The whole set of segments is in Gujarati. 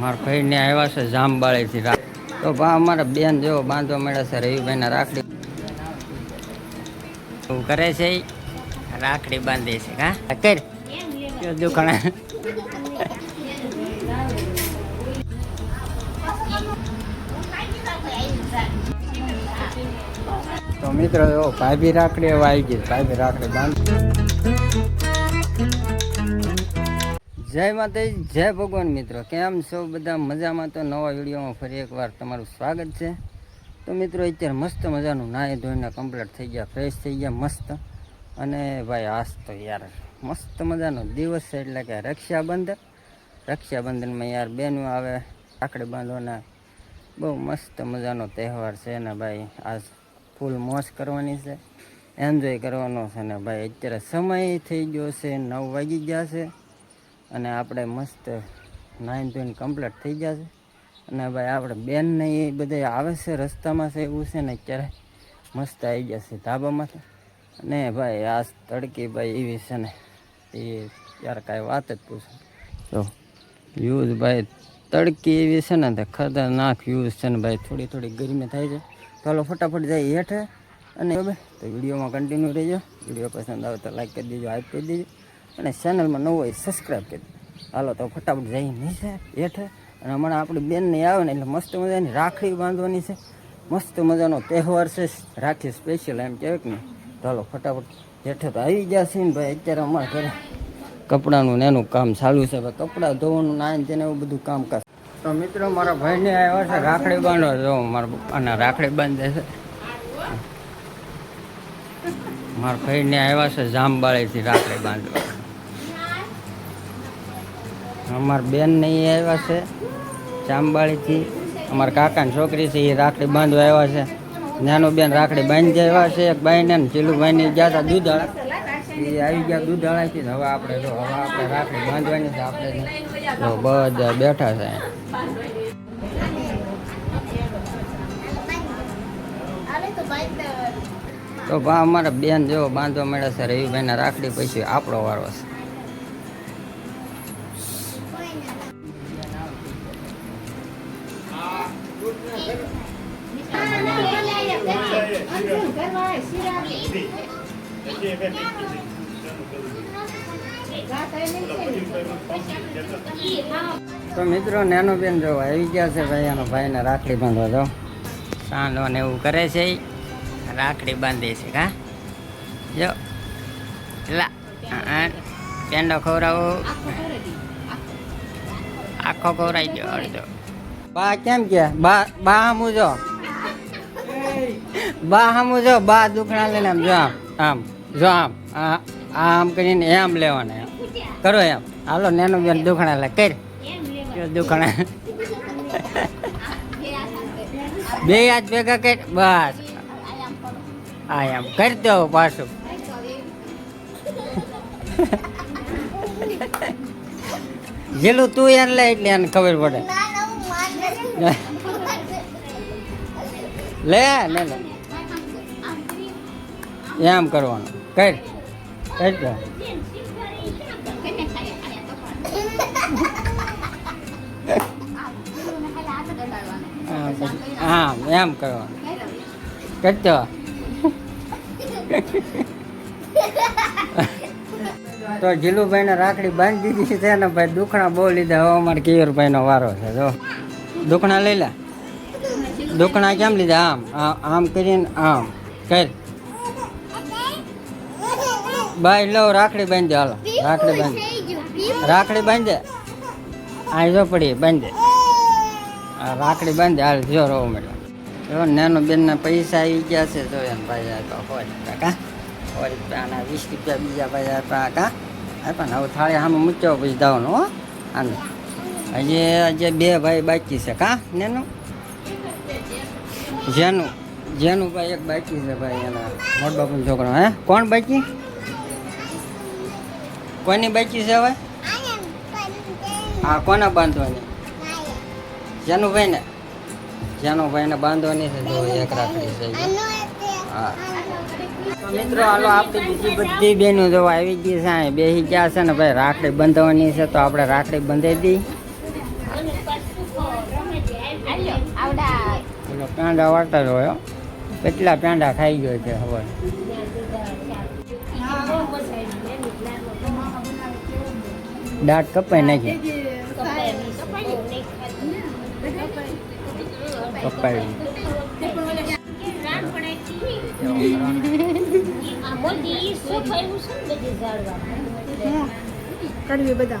મારા ભાઈને આવ્યા છે જામબાળીથી રાખ તો ભા, અમારા બેન જેવો બાંધવા મળ્યા છે, રવિભાઈના રાખડી. શું કરે છે રાખડી બાંધે છે, હા? કર. તો મિત્રો ભાભી રાખડી આવી ગઈ ભાભી રાખડી બાંધ. જય માતાજી, જય ભગવાન મિત્રો. કેમ છો બધા? મજામાં તો નવા વિડીયોમાં ફરી એકવાર તમારું સ્વાગત છે. તો મિત્રો, અત્યારે મસ્ત મજાનું નાહી ધોઈને કમ્પ્લીટ થઈ ગયા ફ્રેશ થઈ ગયા, મસ્ત. અને ભાઈ, આજ તો યાર મસ્ત મજાનો દિવસ છે, એટલે કે રક્ષાબંધન. રક્ષાબંધનમાં યાર બહેનો આવે રાખડી બાંધવાના. બહુ મસ્ત મજાનો તહેવાર છે ને ભાઈ, આજ ફૂલ મોજ કરવાની છે. એન્જોય કરવાનો છે ને ભાઈ, અત્યારે સમય થઈ ગયો છે, નવ વાગી ગયા છે. અને આપણે મસ્ત નાઈન ધોઈને કમ્પ્લીટ થઈ ગયા છે. અને ભાઈ આપણે બેનને એ બધા આવે છે, રસ્તામાં છે એવું છે ને અત્યારે મસ્ત આવી ગયા છે ધાબામાંથી. અને ભાઈ આ તડકી ભાઈ એવી છે ને, એ યાર કાંઈ વાત જ પૂછો. તો યુઝ ભાઈ તડકી એવી છે ને, તે ખતરનાક યુઝ છે ને ભાઈ, થોડી થોડી ગરમી થાય છે. ચાલો ફટાફટ જાય હેઠે. અને તો વિડીયોમાં કન્ટિન્યુ રહેજો. વીડિયો પસંદ આવે તો લાઈક કરી દેજો હાઈપ કરી દેજો. અને ચેનલમાં નવું હોય સબસ્ક્રાઈબ કરી હાલો, તો ફટાફટ જઈ નીચે હેઠે. અને હમણાં આપણી બેનને આવે ને, એટલે મસ્ત મજાની રાખડી બાંધવાની છે. મસ્ત મજાનો તહેવાર છે. રાખી સ્પેશિયલ એમ કહેવાય કે ને. ચાલો ફટાફટ હેઠે તો આવી ગયા છે ને ભાઈ. અત્યારે અમારા ઘરે કપડાનું ને એનું કામ ચાલુ છે. ભાઈ કપડાં ધોવાનું ના તેને એવું બધું કામ કર તો મિત્રો, મારા ભાઈને આવ્યા છે રાખડી બાંધવા. જો, મારા પપ્પાના રાખડી બાંધે છે. મારા ભાઈને આવ્યા છે જામબાળીથી રાખડી બાંધવા. અમારા બેન ને ઈ આવ્યા છે, ચાંબાળીથી. અમારા કાકાની છોકરી છે, એ રાખડી બાંધવા આવ્યા છે. નાનો બેન રાખડી બાંધી આવ્યા છે, એક બાઈને ને ચીલુભાઈને ગયા હતા દૂધાળા. એ આવી ગયા દૂધાળાથી હવે આપણે જો, હવે આપણે રાખડી બાંધવાની છે, આપણે તો બધા બેઠા છે તો ભા, અમારા બેન જેવો બાંધવા મળ્યા છે, રવિભાઈના રાખડી પછી આપણો વારો છે. તો મિત્રો નાનો બેન જો આવી ગયા છે ભાઈ એનો ભાઈને રાખડી બાંધવા જો. સાંડો ને એવું કરે છે રાખડી બાંધે છે કા જો. લા પેંડો ખવડાવો. આખો ખવડાવી ગયો અડધો. બા કેમ કે? બા બા હામું જો. બા હામું જો, બા દુખણા લઈને આમ જો આમ આમ, જો આમ, આ આ આમ કરીને એમ લેવાના કરો એમ. હાલો, નેનો બેન દુખણા લે, કર. દુખણા. બે હાથ ભેગા કર, બસ. હા એમ. કરી દો પાછું. જેલું તું એને લે એટલે એને ખબર પડે. લે લે લે. એમ કરવાનું. કઈ કઈ દો હા, એમ કરવાનું. કર દો તો જીલુભાઈને રાખડી બાંધી દીધી છે ને ભાઈ દુખણા બહુ લીધા. હવે અમારે કિયોરભાઈનો વારો છે જો. દુખણા લઈ લે. દુકણા કેમ લીધા? આમ આમ કરીને આમ કર. બાય લો રાખડી બાંધે હાલો. રાખડી બાંધે રાખડી બાંધે આ જો પડી બાંધે આ રાખડી બાંધે હાલ જો રહો મેડમ જો નાનો બેનના પૈસા આવી ગયા છે જો એને ભાઈ આ તો હોય કાકા હોય આના વીસ રૂપિયા બીજા ભાઈ આપ્યા કા? આપ્યા ને હવે થાળી સામે મૂક્યો પછી દાવાનું હો. આને. હજી હજી બે ભાઈ બાકી છે, કા? નેનું? જેનું જેનું ભાઈ એક બાકી છે ભાઈ, એના મોટ બાપુ છોકરો, હે? કોણ બાકી? કોની બાકી છે હવે? હા, કોને બાંધવાની? જેનું ભાઈ ને જેનું ભાઈ ને બાંધવાની છે, જો એક રાખડી છે હા. મિત્રો, હાલો, આપણે બીજી બધી બહેનો જો આવી ગઈ છે બેસી ગયા છે ને, ભાઈ, રાખડી બાંધવાની છે, તો આપણે રાખડી બંધાઈ દઈ આવડા પેલો પેંડા વાટતો હોય. કેટલા પેંડા ખાઈ ગયો છે હવે. દાંત કપાઈ નાખી કપાઈ. કરવી બધા.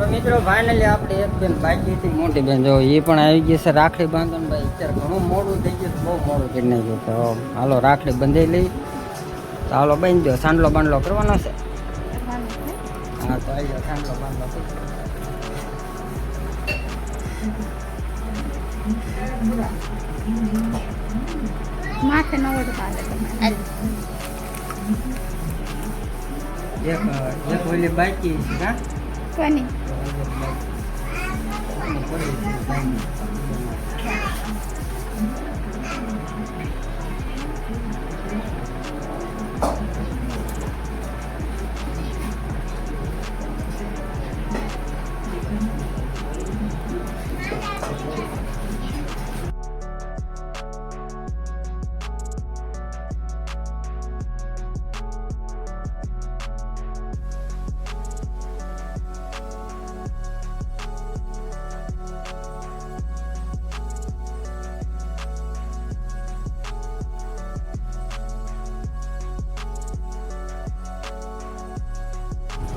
તો મિત્રો ફાઇનલી આપણે એક બેન બાકી હતી મોટી બેન. જો એ પણ આવી ગઈ છે રાખડી બાંધવાનું ભાઈ. અત્યારે ઘણું મોડું થઈ ગયું બહુ મોડું કરી નાખ્યું તો હાલો રાખડી બંધાઈ લઈ. તો હાલો બાંધી દો સાંડલો બાંડલો કરવાનો છે? હા તો આવી જાઓ સાંડલો બાંડલો માથે ન પાડે એક એક ઓલી બાકી છે હા? કોની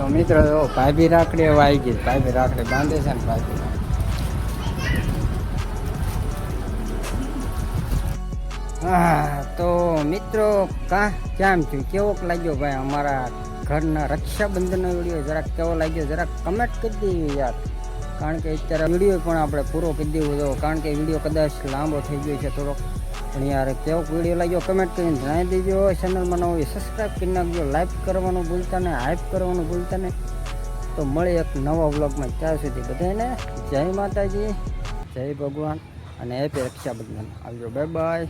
તો મિત્રો, જો ભાભી રાખડી હવે આવી ગઈ. ભાભી રાખડી બાંધે છે ને ભાભી. હા, તો મિત્રો, કા, કેમ થયું? કેવોક લાગ્યો ભાઈ અમારા ઘરના રક્ષાબંધનનો વીડિયો? જરાક કેવો લાગ્યો? જરાક કમેન્ટ કરી દેવી યાર. કારણ કે અત્યારે વીડિયો પણ આપણે પૂરો કરી દેવો કારણ કે વીડિયો કદાચ લાંબો થઈ ગયો છે થોડોક. પણ યાર, કેવો વીડિયો લાગ્યો કમેન્ટ કરીને જણાવી દેજો. ચેનલમાં હોય સબસ્ક્રાઈબ કરી નાખજો. લાઈક કરવાનું ભૂલતા ને હાઈપ કરવાનું ભૂલતા ને તો મળે એક નવા વ્લોગમાં ત્યાં સુધી બધાને જય માતાજી, જય ભગવાન અને હેપી રક્ષાબંધન. આવજો બાય બાય